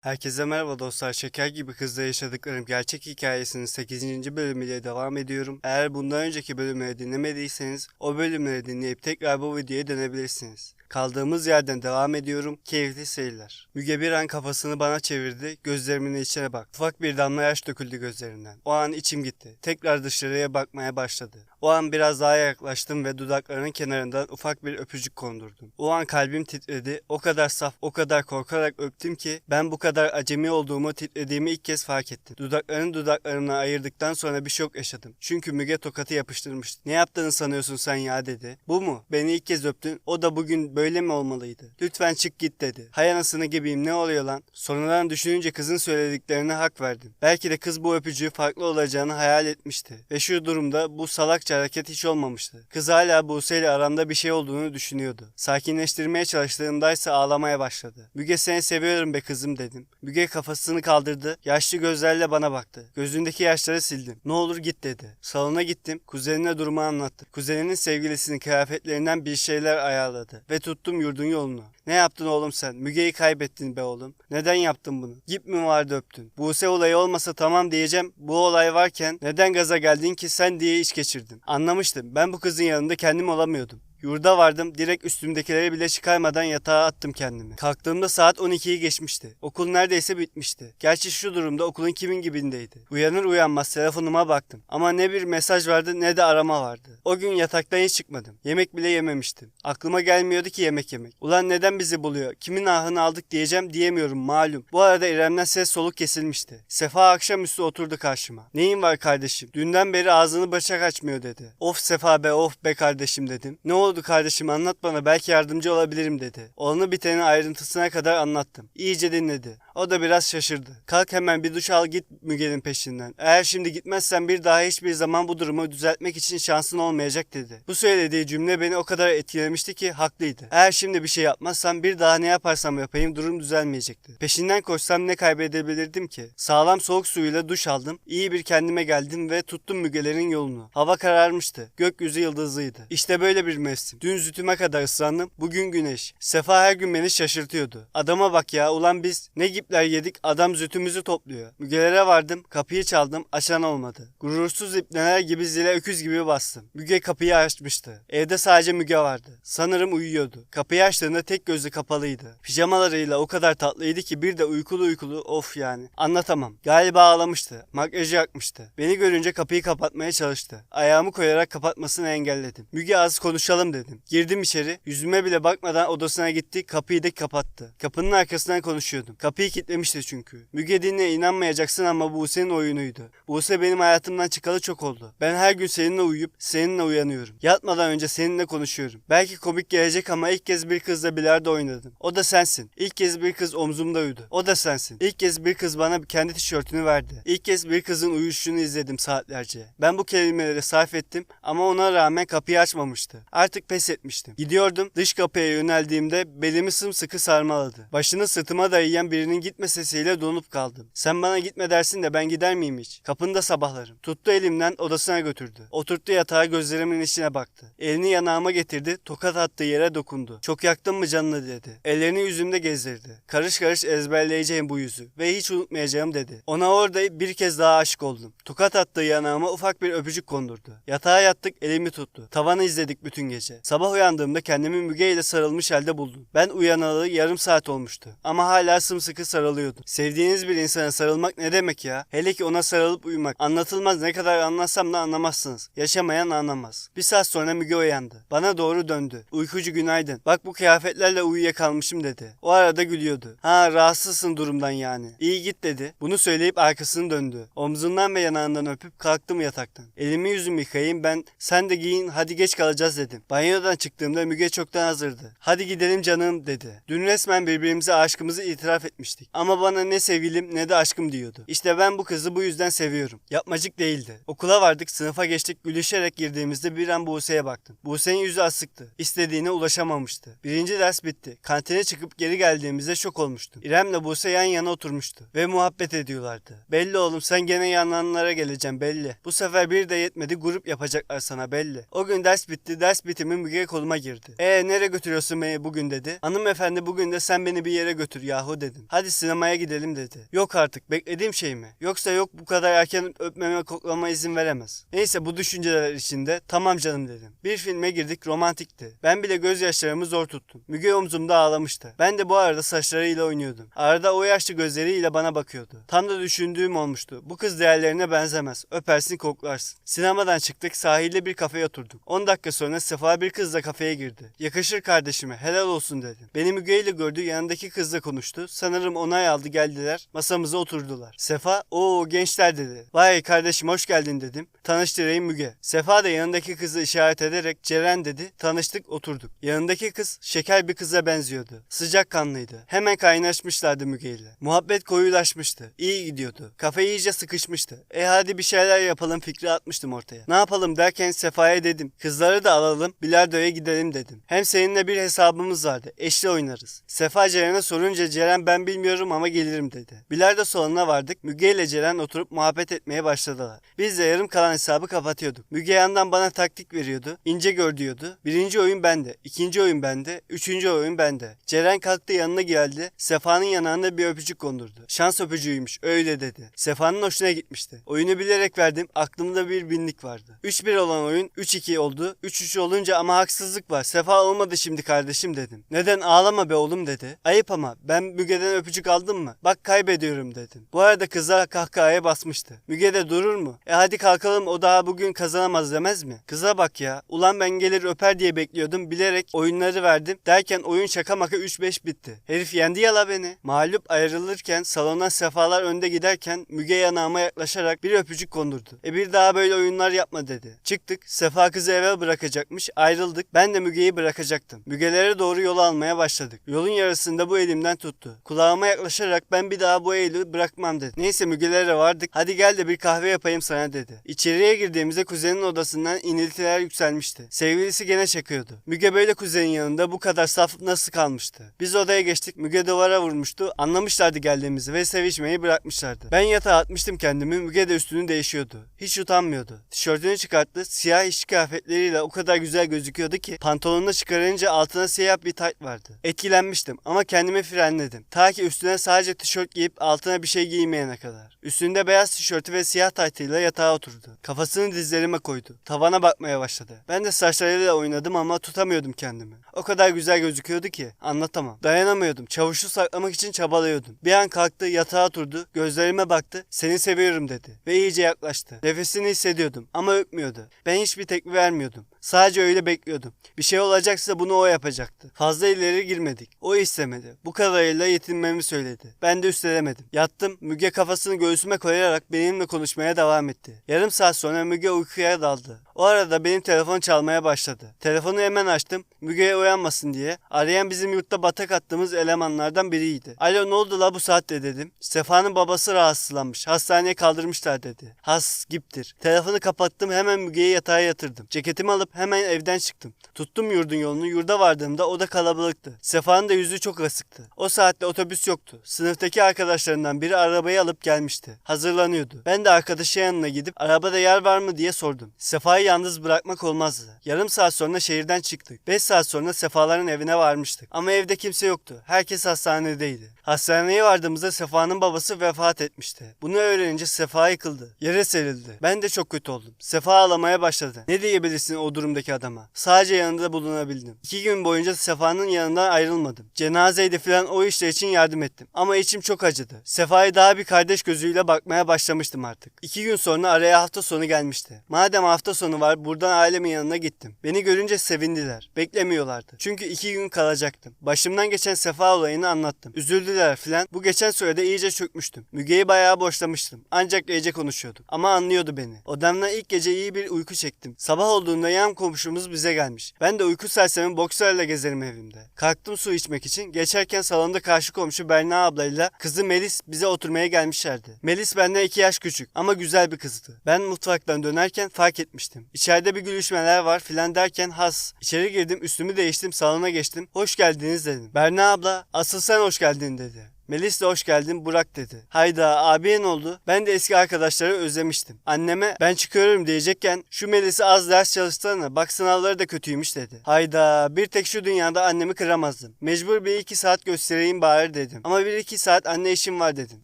Herkese merhaba dostlar. Şeker gibi kızla yaşadıklarım gerçek hikayesinin 8. bölümüyle devam ediyorum. Eğer bundan önceki bölümleri dinlemediyseniz o bölümleri dinleyip tekrar bu videoya dönebilirsiniz. Kaldığımız yerden devam ediyorum. Keyifli seyirler. Müge bir an kafasını bana çevirdi. Gözlerimin içine bak. Ufak bir damla yaş döküldü gözlerinden. O an içim gitti. Tekrar dışarıya bakmaya başladı. O an biraz daha yaklaştım ve dudaklarının kenarından ufak bir öpücük kondurdum. O an kalbim titredi. O kadar saf, o kadar korkarak öptüm ki ben bu kadar acemi olduğumu, titrediğimi ilk kez fark ettim. Dudaklarını dudaklarımla ayırdıktan sonra bir şok yaşadım. Çünkü Müge tokatı yapıştırmıştı. Ne yaptığını sanıyorsun sen ya dedi. Bu mu? Beni ilk kez öptün. O da bugün böyle mi olmalıydı? Lütfen çık git dedi. Hay anasını gibiyim ne oluyor lan? Sonradan düşününce kızın söylediklerine hak verdim. Belki de kız bu öpücüğü farklı olacağını hayal etmişti. Ve şu durumda bu salakça hareket hiç olmamıştı. Kız hala Buse ile aramda bir şey olduğunu düşünüyordu. Sakinleştirmeye çalıştığımdaysa ağlamaya başladı. Müge seni seviyorum be kızım dedim. Müge kafasını kaldırdı. Yaşlı gözlerle bana baktı. Gözündeki yaşları sildim. Ne olur git dedi. Salona gittim. Kuzenine durumu anlattım. Kuzeninin sevgilisinin kıyafetlerinden bir şeyler ayarladı. Ve tuttum yurdun yolunu. Ne yaptın oğlum sen? Müge'yi kaybettin be oğlum. Neden yaptın bunu? Gip mi vardı öptün? Buse olayı olmasa tamam diyeceğim. Bu olay varken neden gaza geldin ki sen diye iş geçirdim. Anlamıştım. Ben bu kızın yanında kendim olamıyordum. Yurda vardım. Direkt üstümdekileri bile çıkarmadan yatağa attım kendimi. Kalktığımda saat 12'yi geçmişti. Okul neredeyse bitmişti. Gerçi şu durumda okulun kimin gibindeydi. Uyanır uyanmaz telefonuma baktım. Ama ne bir mesaj vardı ne de arama vardı. O gün yataktan hiç çıkmadım. Yemek bile yememiştim. Aklıma gelmiyordu ki yemek yemek. Ulan neden bizi buluyor? Kimin ahını aldık diyeceğim diyemiyorum malum. Bu arada İrem'den ses soluk kesilmişti. Sefa akşamüstü oturdu karşıma. Neyin var kardeşim? Dünden beri ağzını bıçak açmıyor dedi. Of Sefa be of be kardeşim dedim. Ne oldu kardeşim anlat bana belki yardımcı olabilirim dedi. Olanı biteni ayrıntısına kadar anlattım. İyice dinledi. O da biraz şaşırdı. Kalk hemen bir duş al git Müge'nin peşinden. Eğer şimdi gitmezsen bir daha hiçbir zaman bu durumu düzeltmek için şansın olmayacak dedi. Bu söylediği cümle beni o kadar etkilemişti ki haklıydı. Eğer şimdi bir şey yapmazsam bir daha ne yaparsam yapayım durum düzelmeyecekti. Peşinden koşsam ne kaybedebilirdim ki? Sağlam soğuk suyuyla duş aldım. İyi bir kendime geldim ve tuttum Müge'lerin yolunu. Hava kararmıştı. Gökyüzü yıldızlıydı. İşte böyle bir mevsim. Dün zütüme kadar ıslandım. Bugün güneş. Sefa her gün beni şaşırtıyordu. Adama bak ya ulan biz ne gipler yedik adam zütümüzü topluyor. Mügelere vardım. Kapıyı çaldım. Açan olmadı. Gurursuz ipneler gibi zile öküz gibi bastım. Müge kapıyı açmıştı. Evde sadece Müge vardı. Sanırım uyuyordu. Kapıyı açtığında tek gözü kapalıydı. Pijamalarıyla o kadar tatlıydı ki bir de uykulu uykulu of yani. Anlatamam. Galiba ağlamıştı. Makyajı yakmıştı. Beni görünce kapıyı kapatmaya çalıştı. Ayağımı koyarak kapatmasını engelledim. Müge az konuşalım dedim. Girdim içeri. Yüzüme bile bakmadan odasına gitti. Kapıyı da kapattı. Kapının arkasından konuşuyordum. Kapıyı kilitlemişti çünkü. Müge dinle inanmayacaksın ama Buse'nin oyunuydu. Buse benim hayatımdan çıkalı çok oldu. Ben her gün seninle uyuyup seninle uyanıyorum. Yatmadan önce seninle konuşuyorum. Belki komik gelecek ama ilk kez bir kızla bilardo oynadım. O da sensin. İlk kez bir kız omzumda uyudu. O da sensin. İlk kez bir kız bana kendi tişörtünü verdi. İlk kez bir kızın uyuşunu izledim saatlerce. Ben bu kelimeleri sarf ettim ama ona rağmen kapıyı açmamıştı. Artık pes etmiştim. Gidiyordum. Dış kapıya yöneldiğimde belimi sımsıkı sarmaladı. Başını sırtıma dayayan birinin gitme sesiyle donup kaldım. Sen bana gitme dersin de ben gider miyim hiç? Kapında sabahlarım. Tuttu elimden odasına götürdü. Oturttu yatağa gözlerimin içine baktı. Elini yanağıma getirdi. Tokat attığı yere dokundu. Çok yaktın mı canını dedi. Ellerini yüzümde gezdirdi. Karış karış ezberleyeceğim bu yüzü ve hiç unutmayacağım dedi. Ona orada bir kez daha aşık oldum. Tokat attığı yanağıma ufak bir öpücük kondurdu. Yatağa yattık elimi tuttu. Tavanı izledik bütün gece. Sabah uyandığımda kendimi Müge ile sarılmış halde buldum. Ben uyanalı yarım saat olmuştu. Ama hala sımsıkı sarılıyordum. Sevdiğiniz bir insana sarılmak ne demek ya? Hele ki ona sarılıp uyumak. Anlatılmaz ne kadar anlatsam da anlamazsınız. Yaşamayan anlamaz. Bir saat sonra Müge uyandı. Bana doğru döndü. Uykucu günaydın. Bak bu kıyafetlerle uyuyakalmışım dedi. O arada gülüyordu. Ha rahatsızsın durumdan yani. İyi git dedi. Bunu söyleyip arkasını döndü. Omzundan ve yanağından öpüp kalktım yataktan. Elimi yüzümü yıkayayım ben sen de giyin hadi geç kalacağız dedim. Banyodan çıktığımda Müge çoktan hazırdı. Hadi gidelim canım dedi. Dün resmen birbirimize aşkımızı itiraf etmiştik. Ama bana ne sevgilim ne de aşkım diyordu. İşte ben bu kızı bu yüzden seviyorum. Yapmacık değildi. Okula vardık sınıfa geçtik gülüşerek girdiğimizde bir an Buse'ye baktım. Buse'nin yüzü asıktı. İstediğine ulaşamamıştı. Birinci ders bitti. Kantine çıkıp geri geldiğimizde şok olmuştum. İrem'le Buse yan yana oturmuştu. Ve muhabbet ediyorlardı. Belli oğlum sen gene yanlarına geleceksin belli. Bu sefer bir de yetmedi grup yapacaklar sana belli. O gün ders bitti. Ders bitimi Müge koluma girdi. E nereye götürüyorsun beni bugün dedi. Hanımefendi bugün de sen beni bir yere götür yahu dedim. Hadi Hadi sinemaya gidelim dedi. Yok artık beklediğim şey mi? Yoksa yok bu kadar erken öpmeme koklama izin veremez. Neyse bu düşünceler içinde tamam canım dedim. Bir filme girdik romantikti. Ben bile gözyaşlarımı zor tuttum. Müge omzumda ağlamıştı. Ben de bu arada saçlarıyla oynuyordum. Arada o yaşlı gözleriyle bana bakıyordu. Tam da düşündüğüm olmuştu. Bu kız diğerlerine benzemez. Öpersin koklarsın. Sinemadan çıktık sahilde bir kafeye oturduk. 10 dakika sonra Sefa bir kızla kafeye girdi. Yakışır kardeşime helal olsun dedim. Beni Müge ile gördü yanındaki kızla konuştu. Sanırım onay aldı geldiler. Masamıza oturdular. Sefa o gençler dedi. Vay kardeşim hoş geldin dedim. Tanıştırayım Müge. Sefa da yanındaki kızı işaret ederek Ceren dedi. Tanıştık oturduk. Yanındaki kız şeker bir kıza benziyordu. Sıcak kanlıydı. Hemen kaynaşmışlardı Müge ile. Muhabbet koyulaşmıştı. İyi gidiyordu. Kafe iyice sıkışmıştı. E hadi bir şeyler yapalım fikri atmıştım ortaya. Ne yapalım derken Sefa'ya dedim. Kızları da alalım bilardoya gidelim dedim. Hem seninle bir hesabımız vardı. Eşli oynarız. Sefa Ceren'e sorunca Ceren ben bilmiyorum ama gelirim dedi. Bilardo salonuna vardık. Müge ile Ceren oturup muhabbet etmeye başladılar. Biz de yarım kalan hesabı kapatıyorduk. Müge yandan bana taktik veriyordu. İnce gör diyordu. Birinci oyun bende. ikinci oyun bende. Üçüncü oyun bende. Ceren kalktı yanına geldi. Sefa'nın yanağında bir öpücük kondurdu. Şans öpücüğüymüş öyle dedi. Sefa'nın hoşuna gitmişti. Oyunu bilerek verdim. Aklımda bir binlik vardı. 3-1 olan oyun 3-2 oldu. 3-3 olunca ama haksızlık var. Sefa olmadı şimdi kardeşim dedim. Neden ağlama be oğlum dedi. Ayıp ama ben Müge'den öpücük aldım mı? Bak kaybediyorum dedim. Bu arada kızlar kahkahaya basmıştı. Müge de durur mu? E hadi kalkalım o daha bugün kazanamaz demez mi? Kıza bak ya. Ulan ben gelir öper diye bekliyordum. Bilerek oyunları verdim. Derken oyun şaka maka 3-5 bitti. Herif yendi yala beni. Mağlup ayrılırken salona sefalar önde giderken Müge yanağıma yaklaşarak bir öpücük kondurdu. E bir daha böyle oyunlar yapma dedi. Çıktık. Sefa kızı eve bırakacakmış. Ayrıldık. Ben de Müge'yi bırakacaktım. Mügelere doğru yol almaya başladık. Yolun yarısında bu elimden tuttu. Kulağıma yaklaşarak ben bir daha bu eli bırakmam dedi. Neyse Mügelere vardık. Hadi gel de bir kahve yapayım sana dedi. İçeriye girdiğimizde kuzenin odasından iniltiler yükselmişti. Sevgilisi gene çekiyordu. Müge böyle kuzenin yanında bu kadar saf nasıl kalmıştı? Biz odaya geçtik. Müge duvara vurmuştu. Anlamışlardı geldiğimizi ve sevişmeyi bırakmışlardı. Ben yatağa atmıştım kendimi. Müge de üstünü değişiyordu. Hiç utanmıyordu. Tişörtünü çıkarttı. Siyah iş kıyafetleriyle o kadar güzel gözüküyordu ki pantolonunu çıkarınca altına siyah bir tayt vardı. Etkilenmiştim ama kendimi frenledim. Ta ki üstüne sadece tişört giyip altına bir şey giymeyene kadar. Üstünde beyaz tişörtü ve siyah taytıyla yatağa oturdu. Kafasını dizlerime koydu. Tavana bakmaya başladı. Ben de saçlarıyla oynadım ama tutamıyordum kendimi. O kadar güzel gözüküyordu ki anlatamam. Dayanamıyordum. Çavuşu saklamak için çabalıyordum. Bir an kalktı yatağa oturdu. Gözlerime baktı. Seni seviyorum dedi. Ve iyice yaklaştı. Nefesini hissediyordum ama öpmüyordu. Ben hiçbir tekme vermiyordum. Sadece öyle bekliyordum. Bir şey olacaksa bunu o yapacaktı. Fazla ileri girmedik. O istemedi. Bu kadarıyla yetinmemi söyledi. Ben de üstelemedim. Yattım. Müge kafasını göğsüme koyarak benimle konuşmaya devam etti. Yarım saat sonra Müge uykuya daldı. O arada benim telefon çalmaya başladı. Telefonu hemen açtım. Müge'ye uyanmasın diye. Arayan bizim yurtta batak attığımız elemanlardan biriydi. Alo ne oldu la bu saatte dedim. Sefa'nın babası rahatsızlanmış. Hastaneye kaldırmışlar dedi. Has giptir. Telefonu kapattım hemen Müge'yi yatağa yatırdım. Ceketimi alıp hemen evden çıktım. Tuttum yurdun yolunu. Yurda vardığımda o da kalabalıktı. Sefa'nın da yüzü çok asıktı. O saatte otobüs yoktu. Sınıftaki arkadaşlarından biri arabayı alıp gelmişti. Hazırlanıyordu. Ben de arkadaşı yanına gidip arabada yer var mı diye sordum. Sefa'yı yalnız bırakmak olmazdı. Yarım saat sonra şehirden çıktık. 5 saat sonra Sefaların evine varmıştık. Ama evde kimse yoktu. Herkes hastanedeydi. Hastaneye vardığımızda Sefa'nın babası vefat etmişti. Bunu öğrenince Sefa yıkıldı. Yere serildi. Ben de çok kötü oldum. Sefa ağlamaya başladı. Ne diyebilirsin o durumdaki adama? Sadece yanında bulunabildim. İki gün boyunca Sefa'nın yanından ayrılmadım. Cenazeydi falan o işler için yardım ettim. Ama içim çok acıdı. Sefa'ya daha bir kardeş gözüyle bakmaya başlamıştım artık. İki gün sonra araya hafta sonu gelmişti. Madem hafta sonu var buradan ailemin yanına gittim. Beni görünce sevindiler. Beklemiyorlardı. Çünkü iki gün kalacaktım. Başımdan geçen Sefa olayını anlattım. Üzüldüler filan. Bu geçen sürede iyice çökmüştüm. Müge'yi bayağı boşlamıştım. Ancak iyice konuşuyordum. Ama anlıyordu beni. Odamdan ilk gece iyi bir uyku çektim. Sabah olduğunda yan komşumuz bize gelmiş. Ben de uyku sersemi boksörle gezerim evimde. Kalktım su içmek için. Geçerken salonda karşı komşu Berna ablayla kızı Melis bize oturmaya gelmişlerdi. Melis benden iki yaş küçük ama güzel bir kızdı. Ben mutfaktan dönerken fark etmiştim. İçeride bir gülüşmeler var filan derken has. İçeri girdim üstümü değiştim salona geçtim. Hoş geldiniz dedim. Berna abla asıl sen hoş geldin dedi. Melis de hoş geldin Burak dedi. Hayda abiye ne oldu? Ben de eski arkadaşları özlemiştim. Anneme ben çıkıyorum diyecekken şu Melis'i az ders çalıştığını bak sınavları da kötüymüş dedi. Hayda bir tek şu dünyada annemi kıramazdım. Mecbur bir iki saat göstereyim bari dedim. Ama bir iki saat anne işim var dedim.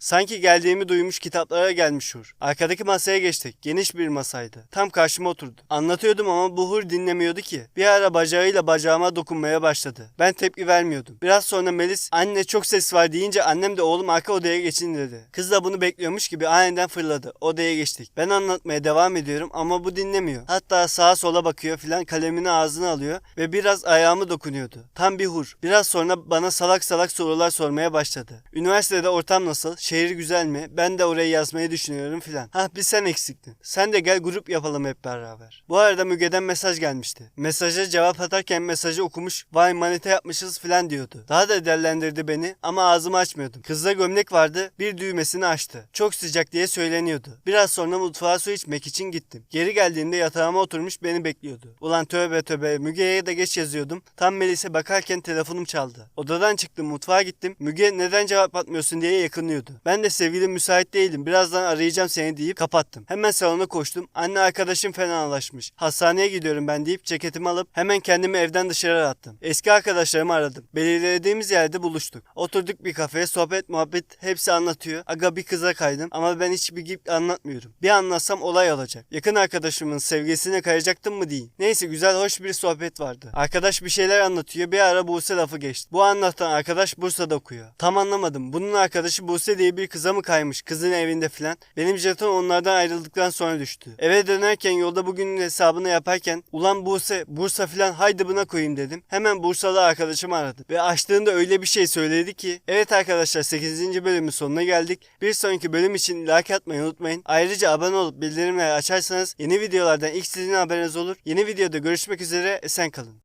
Sanki geldiğimi duymuş kitaplara gelmiş Hur. Arkadaki masaya geçtik. Geniş bir masaydı. Tam karşıma oturdu. Anlatıyordum ama bu Hur dinlemiyordu ki. Bir ara bacağıyla bacağıma dokunmaya başladı. Ben tepki vermiyordum. Biraz sonra Melis anne çok ses var deyince annem de oğlum arka odaya geçin dedi. Kız da bunu bekliyormuş gibi aniden fırladı. Odaya geçtik. Ben anlatmaya devam ediyorum ama bu dinlemiyor. Hatta sağa sola bakıyor filan kalemini ağzına alıyor ve biraz ayağımı dokunuyordu. Tam bir hur. Biraz sonra bana salak salak sorular sormaya başladı. Üniversitede ortam nasıl? Şehir güzel mi? Ben de oraya yazmayı düşünüyorum filan. Hah bir sen eksiktin. Sen de gel grup yapalım hep beraber. Bu arada Müge'den mesaj gelmişti. Mesaja cevap atarken mesajı okumuş. Vay manita yapmışız filan diyordu. Daha da dellendirdi beni ama ağzımı açmıyordum. Kızda gömlek vardı. Bir düğmesini açtı. Çok sıcak diye söyleniyordu. Biraz sonra mutfağa su içmek için gittim. Geri geldiğimde yatağıma oturmuş beni bekliyordu. Ulan tövbe tövbe Müge'ye de geç yazıyordum. Tam Melis'e bakarken telefonum çaldı. Odadan çıktım mutfağa gittim. Müge neden cevap atmıyorsun diye yakınıyordu. Ben de sevgilim müsait değilim. Birazdan arayacağım seni deyip kapattım. Hemen salona koştum. Anne arkadaşım fenalaşmış. Hastaneye gidiyorum ben deyip ceketimi alıp hemen kendimi evden dışarı attım. Eski arkadaşlarımı aradım. Belirlediğimiz yerde buluştuk. Oturduk bir kafeye sohbet muhabbet hepsi anlatıyor. Aga bir kıza kaydım ama ben hiçbir gibi anlatmıyorum. Bir anlatsam olay olacak. Yakın arkadaşımın sevgisine kayacaktım mı diyeyim. Neyse güzel hoş bir sohbet vardı. Arkadaş bir şeyler anlatıyor. Bir ara Buse lafı geçti. Bu anlatan arkadaş Bursa'da okuyor. Tam anlamadım. Bunun arkadaşı Buse diye bir kıza mı kaymış? Kızın evinde filan. Benim jeton onlardan ayrıldıktan sonra düştü. Eve dönerken yolda bugünün hesabını yaparken ulan Buse Bursa filan haydi buna koyayım dedim. Hemen Bursalı arkadaşımı aradım. Ve açtığında öyle bir şey söyledi ki. Evet arkadaşlar 8. bölümün sonuna geldik. Bir sonraki bölüm için like atmayı unutmayın. Ayrıca abone olup bildirimleri açarsanız yeni videolardan ilk sizin haberiniz olur. Yeni videoda görüşmek üzere esen kalın.